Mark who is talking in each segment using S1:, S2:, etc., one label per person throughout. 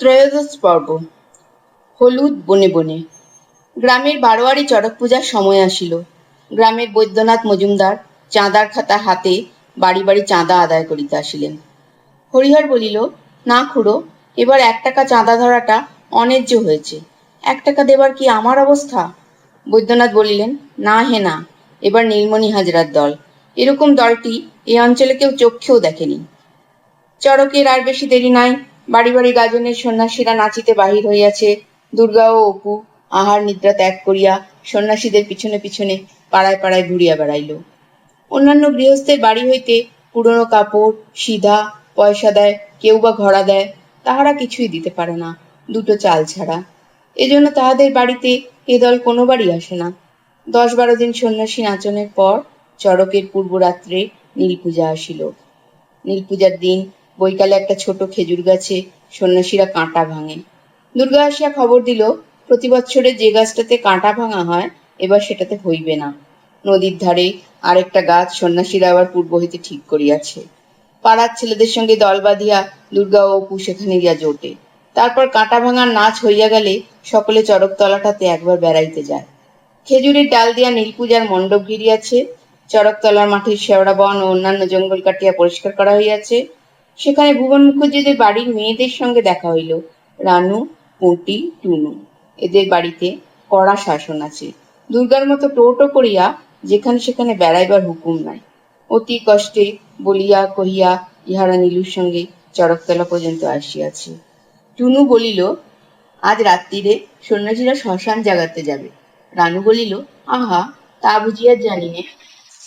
S1: ত্রয়োদশ পর্ব। হলুদ বনে বনে। গ্রামের বারোয়ারি চড়ক পূজার সময় আসিল। গ্রামের বৈদ্যনাথ মজুমদার চাঁদার খাতা হাতে বাড়ি বাড়ি চাঁদা আদায় করিতে আসিলেন। হরিহর বলিল, না খুড়ো, এবার এক টাকা চাঁদা ধরাটা অন্যায্য হয়েছে। এক টাকা দেবার কি আমার অবস্থা? বৈদ্যনাথ বলিলেন, না হে না, এবার নীলমণি হাজরার দল। এরকম দলটি এ অঞ্চলে কেউ চক্ষেও দেখেনি। চড়কের আর বেশি দেরি নাই বাড়ি বাড়ি গাজনের সন্ন্যাসীরা নাচিতে বাহির হইয়াছে। দুর্গা ও অপু আহার নিদ্রা ত্যাগ করিয়া সন্ন্যাসীদের পিছনে পিছনে পাড়ায় পাড়ায় ঘুরিয়া বেড়াইল। অন্যান্য গৃহস্থের বাড়ি হইতে পুরনো কাপড়, সিধা, পয়সা দেয়, কেউ বা ঘড়া দেয়, তাহারা কিছুই দিতে পারে না, দুটো চাল ছাড়া। এজন্য তাহাদের বাড়িতে এ দল কোনো বাড়ি আসে না। দশ বারো দিন সন্ন্যাসী নাচনের পর চড়কের পূর্বরাত্রে নীল পূজা আসিল। নীল পূজার দিন বৈকালে একটা ছোট খেজুর গাছে সন্ন্যাসীরা কাঁটা ভাঙে। দুর্গা আসিয়া খবর দিল, প্রতি বৎসরে যে গাছটাতে কাঁটা ভাঙা হয়, এবার সেটাতে হইবে না। নদীর ধারে আরেকটা গাছ সন্ন্যাসীরা আবার পূর্ব হইতে ঠিক করিয়াছে। পাড়ার ছেলেদের সঙ্গে দল বাঁধিয়া দুর্গা ও অপু সেখানে গিয়া জোটে। তারপর কাঁটা ভাঙার নাচ হইয়া গেলে সকলে চড়কতলাটাতে একবার বেড়াইতে যায়। খেজুরের ডাল দিয়া নীল পূজার মণ্ডপ ঘিরিয়াছে চড়কতলার মাঠের শেওড়া বন ও অন্যান্য জঙ্গল কাটিয়া পরিষ্কার করা হইয়াছে সেখানে ভুবন মুখুজ্জিদের বাড়ির মেয়েদের সঙ্গে দেখা হইল, রানু, পুঁটি, টুনু। এদের বাড়িতে কড়া শাসন আছে। দুর্গার মতো টোটো করিয়া যেখানে সেখানে বেড়াইবার হুকুম নাই। অতি কষ্টে বলিয়া কহিয়া ইহারা নীলুর সঙ্গে চড়কতলা পর্যন্ত আসিয়াছে। টুনু বলিল, আজ রাত্রিরে সন্ন্যাসীরা শ্মশান জাগাতে যাবে। রানু বলিল, আহা, তা বুঝিয়া জানি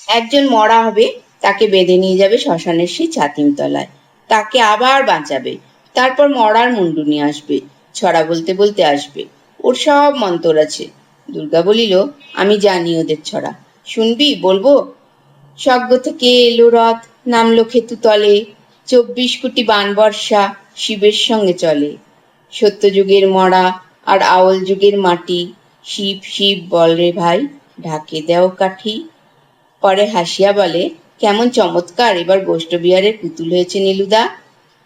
S1: একজন মরা হবে, তাকে বেঁধে নিয়ে যাবে শ্মশানের সেই ছাতিম তলায় তাকে আবার বাঁচাবে। তারপর মরার মুন্ডু আসবে, ছড়া বলতে বলতে আসবে। ওর সব মন্তর আছে। দুর্গা বলিল, আমি জানি ওদের ছড়া। শুনবি, বলব, স্বর্গ থেকে এলো রথ, নামলো খেতু তলে, চব্বিশ কোটি বান বর্ষা শিবের সঙ্গে চলে। সত্যযুগের মরা আর আওল যুগের মাটি, শিব শিব বল রে ভাই ঢাকে দেও কাঠি। পরে হাসিয়া বলে কেমন চমৎকার। এবার গোষ্ঠ বিহারের পুতুল হয়েছে নীলুদা।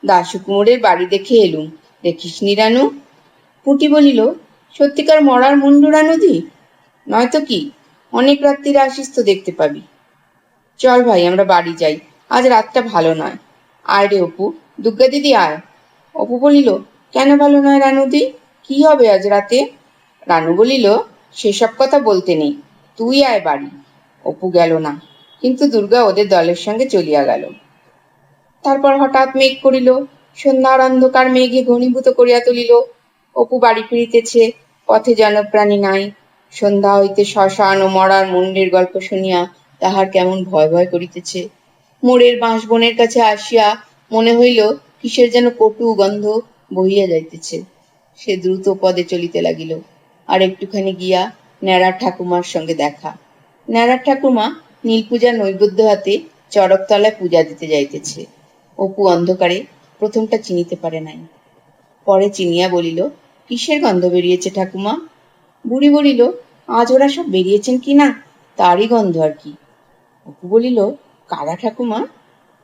S1: দাশু কুমোরের বাড়ি দেখে এলুম। দেখিস নি রানু। পুটি বলিল, সত্যিকার মরার মুন্ডু রানুদি? নয়তো কি? অনেক রাত্রিরে আসিস তো দেখতে পাবি। চল ভাই, আমরা বাড়ি যাই। আজ রাতটা ভালো নয়। আয় রে অপু, দুর্গা দিদি আয়। অপু বলিল, কেন ভালো নয় রানুদি? কি হবে আজ রাতে? রানু বলিল, সেসব কথা বলতে নেই। তুই আয় বাড়ি। অপু গেল না। কিন্তু দুর্গা ওদের দলের সঙ্গে চলিয়া গেল। তারপর হঠাৎ মেঘ করিল, সন্ধ্যার অন্ধকার মেঘে ঘনীভূত করিয়া তুলিল। অপু বাড়ি ফিরিতেছে, পথে জনপ্রাণী নাই। সন্ধ্যা হইতে শ্মশান ও মরার মুন্ডের গল্প শুনিয়া তাহার কেমন ভয় ভয় করিতেছে। মোড়ের বাঁশ বনের কাছে আসিয়া মনে হইল, কিসের যেন কটু গন্ধ বহিয়া যাইতেছে। সে দ্রুত পদে চলিতে লাগিল। আর একটুখানি গিয়া ন্যাড়ার ঠাকুমার সঙ্গে দেখা। ন্যাড়ার ঠাকুমা নীল পূজা নৈবেদ্য হাতে চড়কতলায় পূজা দিতে যাইতেছে। অপু অন্ধকারে প্রথমটা চিনিতে পারে নাই। পরে চিনিয়া বলিল, কিসের গন্ধ বেরিয়েছে ঠাকুমা? বুড়ি বলিল, আজ ওরা সব বেরিয়েছেন কি না? তারই গন্ধ আর কি। অপু বলিল, কারা ঠাকুমা?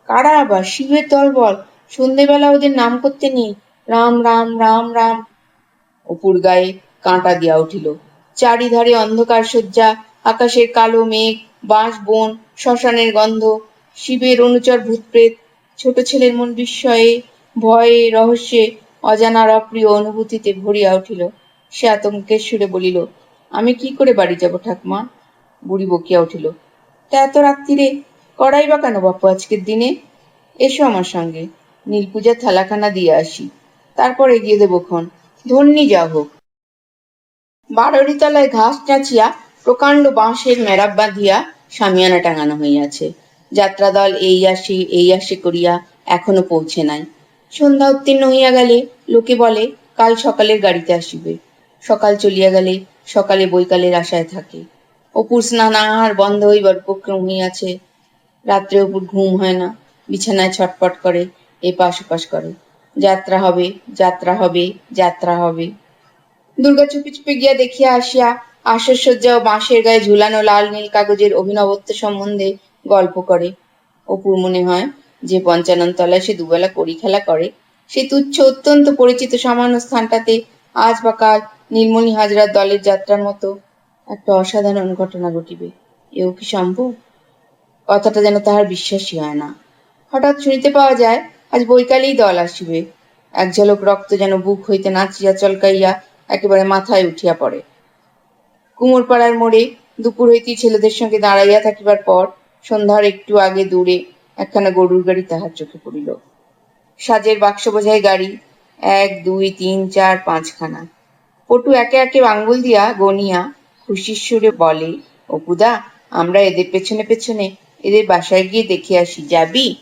S1: কারা আবার? শিবের দলবল। সন্ধেবেলা ওদের নাম করতে নেই। রাম রাম রাম রাম। অপুর গায়ে কাঁটা দিয়া উঠিল। চারিধারে অন্ধকার শয্যা, আকাশের কালো মেঘ বাঁশ বন শ্মশানের গন্ধ, শিবের অনুচর ভূতপ্রেত, ছোট ছেলের মন বিস্ময়ে, ভয়ে, রহস্যে, অজানার অপ্রিয় অনুভূতিতে ভরিয়া উঠিল। সে আতঙ্কের সুরে বলিল, আমি কি করে বাড়ি যাব ঠাকুমা? বুড়ি বকিয়া উঠিল, তা এত রাত্রিরে করাই বা কেন বাপু আজকের দিনে? এসো আমার সঙ্গে নীল পূজার থালাখানা দিয়ে আসি। তারপর এগিয়ে দেবো ক্ষণ। ধন্যি যা হোক বারোরি তলায় ঘাস চাচিয়া প্রকাণ্ড বাঁশের মেরাব বাঁধিয়া সামিয়ানা টাঙানো হইয়াছে। যাত্রাদল এই আসি এই আসি করিয়া এখনও পৌঁছে নাই। সন্ধ্যা উত্তীর্ণ হইয়া গেলে লোকে বলে, কাল সকালের গাড়িতে আসিবে। সকাল চলিয়া গেলে সকালে বৈকালের আশায় থাকে। অপুর স্নান আহার বন্ধ হইবার উপক্রম হইয়াছে। রাত্রে অপুর ঘুম হয় না, বিছানায় ছটপট করে এপাশ ওপাশ করে। যাত্রা হবে যাত্রা হবে যাত্রা হবে। দুর্গা চুপি চুপি গিয়া দেখিয়া আসিয়া আশস্যজ্জা ও বাঁশের গায়ে ঝুলানো লাল নীল কাগজের অভিনবত্ব সম্বন্ধে গল্প করে। অপুর মনে হয় যে পঞ্চানন তলায় সে দুবেলা করি খেলা করে। সে তুচ্ছ, অত্যন্ত পরিচিত সামান্য স্থানটাতে আজ বা কাল নীলমণি হাজরার দলের যাত্রার মতো একটা অসাধারণ ঘটনা ঘটিবে। এও কি সম্ভব? কথাটা যেন তাহার বিশ্বাসই হয় না। হঠাৎ শুনিতে পাওয়া যায়, আজ বৈকালেই দল আসিবে। এক ঝলক রক্ত যেন বুক হইতে নাচিয়া চলকাইয়া একেবারে মাথায় উঠিয়া পড়ে। কুমোরপাড়ার মোড়ে দুপুর হইতেই ছেলেদের সঙ্গে দাঁড়াইয়া থাকিবার পর সন্ধ্যার একটু আগে দূরে একখানা গরুর গাড়ি তাহার চোখে পড়িল। সাজের বাক্স বোঝাই গাড়ি, এক, দুই, তিন, চার, পাঁচখানা। পটু একে একে আঙ্গুল দিয়া গনিয়া খুশির সুরে বলে, অপুদা, আমরা এদের পেছনে পেছনে এদের বাসায় গিয়ে দেখে আসি, যাবি?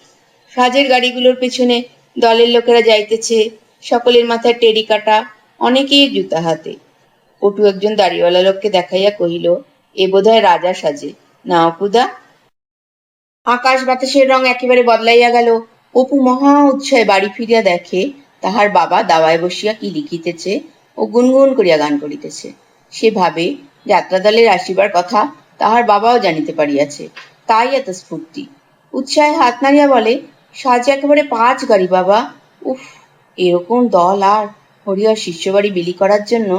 S1: সাজের গাড়িগুলোর পেছনে দলের লোকেরা যাইতেছে, সকলের মাথায় টেরি কাটা, অনেকেই জুতা হাতে। পটু একজন দাড়িওয়ালা লোককে দেখাইয়া কহিল, এ বোধহয় রাজা সাজে। না অপুদা। আকাশ বাতাসের রং একেবারে বদলাইয়া গেল। অপু মহা উৎসাহে বাড়ি ফিরিয়া দেখে তাহার বাবা দাওয়ায় বসিয়া কি লিখিতেছে ও গুনগুন করিয়া গান করিতেছে। সে ভাবে যাত্রা দলের আসিবার কথা তাহার বাবাও জানিতে পারিয়াছে। তাই এত স্ফূর্তি। উৎসাহে হাত নাড়িয়া বলে, সাজে একেবারে পাঁচ গাড়ি বাবা। উফ, এরকম দল আর হরিহর শিষ্যবাড়ি বিলি করার জন্য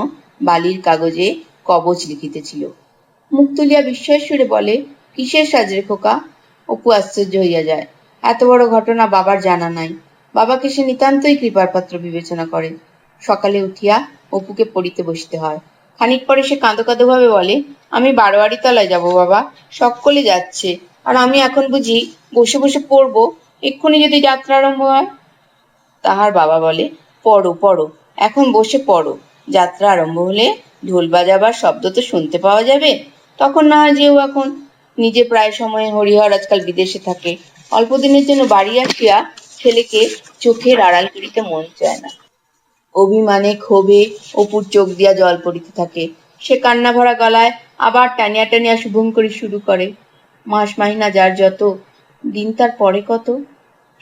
S1: বালির কাগজে কবচ লিখিতেছিল। মুখ তুলিয়া সুরে বলে, কিসের সাজরে খোকা? অপু আশ্চর্য হইয়া যায়। এত বড় ঘটনা বাবার জানা নাই। বাবাকে সে নিতান্তই কৃপার পাত্র বিবেচনা করে। সকালে উঠিয়া অপুকে পড়িতে বসতে হয়। খানিক পরে সে কাঁদো কাঁদো ভাবে বলে, আমি বারোয়ারি তলায় যাব বাবা, সকলে যাচ্ছে। আর আমি এখন বুঝি বসে বসে পড়ব। এক্ষুনি যদি যাত্রা আরম্ভ হয়। তাহার বাবা বলে, পড়ো পড়ো, এখন বসে পড়ো। যাত্রা আরম্ভ হলে ঢোল বাজাবার শব্দ তো শুনতে পাওয়া যাবে। তখন না যেও এখন। নিজে প্রায় সময়ে হরিহর আজকাল বিদেশে থাকে। অল্প দিনের জন্য বাড়ি আসিয়া ছেলেকে চোখের আড়াল করিতে মন চায় না। অভিমানে ক্ষোভে অপুর চোখ দিয়া জল পড়িতে থাকে। সে কান্না ভরা গলায় আবার টানিয়া টানিয়া শুভম করি শুরু করে। মাস মাহিনা যার যত, দিন তার পরে কত?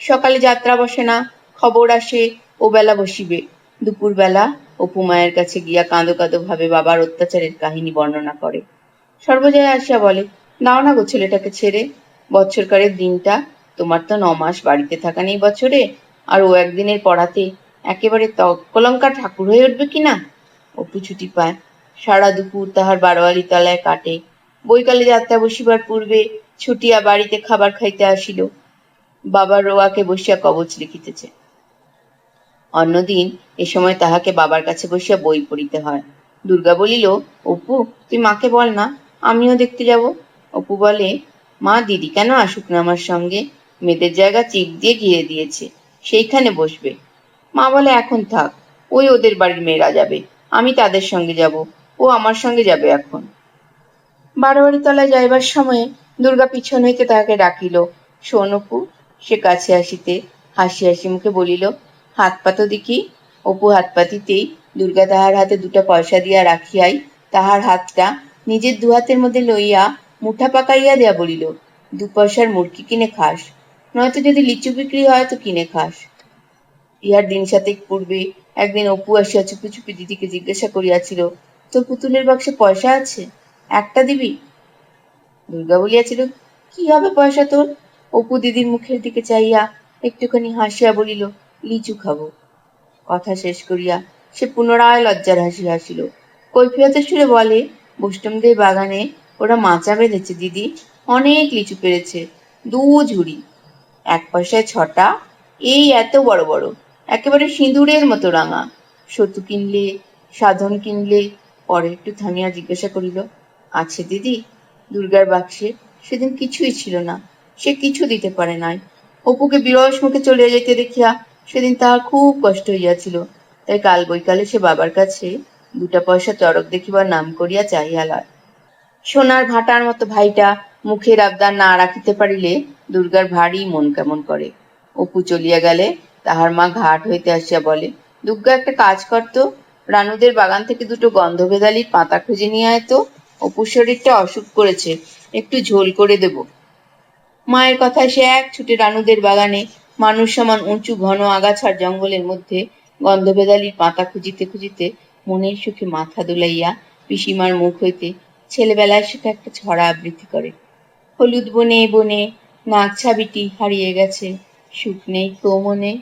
S1: সকালে যাত্রা বসে না, খবর আসে, ও বেলা বসিবে। দুপুরবেলা অপু মায়ের কাছে গিয়া কাঁদো কাঁদো ভাবে বাবার অত্যাচারের কাহিনী বর্ণনা করে। সর্বজয়া আসিয়া বলে, নাও না গো ছেলেটাকে ছেড়ে। বছরকারের দিনটা তোমার তো ন মাস বাড়িতে থাকা নেই বছরে। আর ও একদিনের পড়াতে একেবারে তকলঙ্কা ঠাকুর হয়ে উঠবে কিনা অপু ছুটি পায়। সারা দুপুর তাহার বারোয়ালি তলায় কাটে। বৈকালে যাত্রা বসিবার পূর্বে ছুটিয়া বাড়িতে খাবার খাইতে আসিল। বাবার রোয়াকে বসিয়া কবচ লিখিতেছে। অন্যদিন এ সময় তাহাকে বাবার কাছে বসিয়া বই পড়িতে হয়। দুর্গা বলিল, অপু, তুই মাকে বল না, আমিও দেখতে যাব। অপু বলে, মা, দিদি কেন আসুক না আমার সঙ্গে? মেয়েদের জায়গা চিপ দিয়ে ঘিরে দিয়েছে, সেইখানে বসবে। মা বলে, এখন থাক, ওই ওদের বাড়ির মেয়েরা যাবে, আমি তাদের সঙ্গে যাব, ও আমার সঙ্গে যাবে এখন। বারোয়ারি তলায় যাইবার সময়ে দুর্গা পিছন হইতে তাহাকে ডাকিল, শোন অপু, সে কাছে আসিতে হাসি হাসি মুখে বলিল হাত পাতো দেখি, অপু হাত পাতিতেই দুর্গা তাহার হাতে দুটা পয়সা দিয়া রাখিয়াই তাহার হাতটা নিজের দু হাতের মধ্যে লইয়া মুঠা পাকাইয়া দেয়া বলিল, দু পয়সার মুরগি কিনে খাস, নয়তো যদি লিচু বিক্রি হয় তো কিনে খাস ইহার দিন সাতেক পূর্বে একদিন অপু আসিয়া চুপি চুপি দিদিকে জিজ্ঞাসা করিয়াছিল, তোর পুতুলের বাক্সে পয়সা আছে? একটা দিবি দুর্গা বলিয়াছিল, কি হবে পয়সা তোর অপু দিদির মুখের দিকে চাইয়া একটুখানি হাসিয়া বলিল লিচু খাব। কথা শেষ করিয়া সে পুনরায় লজ্জার হাসি হাসিল। কৈফিয়তের সুরে বলে, বৈষ্ণবদের বাগানে ওরা মাচা বেঁধেছে, দিদি। অনেক লিচু পেরেছে দু ঝুড়ি। এক পয়সায় ছটা? এই এত বড় বড়। একেবারে সিঁদুরের মতো রাঙা। সতু কিনলে, সাধন কিনলে, পরে একটু থামিয়া জিজ্ঞাসা করিল, আছে দিদি? দুর্গার বাক্সে সেদিন কিছুই ছিল না। সে কিছু দিতে পারে নাই। অপুকে বিরস মুখে চলিয়া যাইতে দেখিয়া সেদিন তাহার খুব কষ্ট হইয়াছিল। তাই কাল বৈকালে সে বাবার কাছে দুটা পয়সা চড়ক দেখিবার নাম করিয়া চাহিয়া লয় সোনার ভাটার মতো ভাইটা মুখের আবদার না রাখিতে পারিলে দুর্গার ভারী মন কেমন করে। অপু চলিয়া গেলে তাহার মা ঘাট হইতে আসিয়া বলে, দুর্গা একটা কাজ করতো রানুদের বাগান থেকে দুটো গন্ধভেদালির পাতা খুঁজে নিয়ে আয় তো। অপুর শরীরটা অসুখ করেছে, একটু ঝোল করে দেব। মায়ের কথায় সে এক ছুটে রানুদের বাগানে মানুষ সমান উঁচু ঘন আগাছার জঙ্গলের মধ্যে গন্ধভেদালির পাতা খুঁজিতে খুঁজিতে মনের সুখে মাথা দুলাইয়া পিসিমার মুখ হইতে ছেলেবেলায় সেটা একটা ছড়া আবৃত্তি করে। হলুদ বনে বনে নাক ছাবিটি হারিয়ে গেছে, সুখ নেই তো মনে।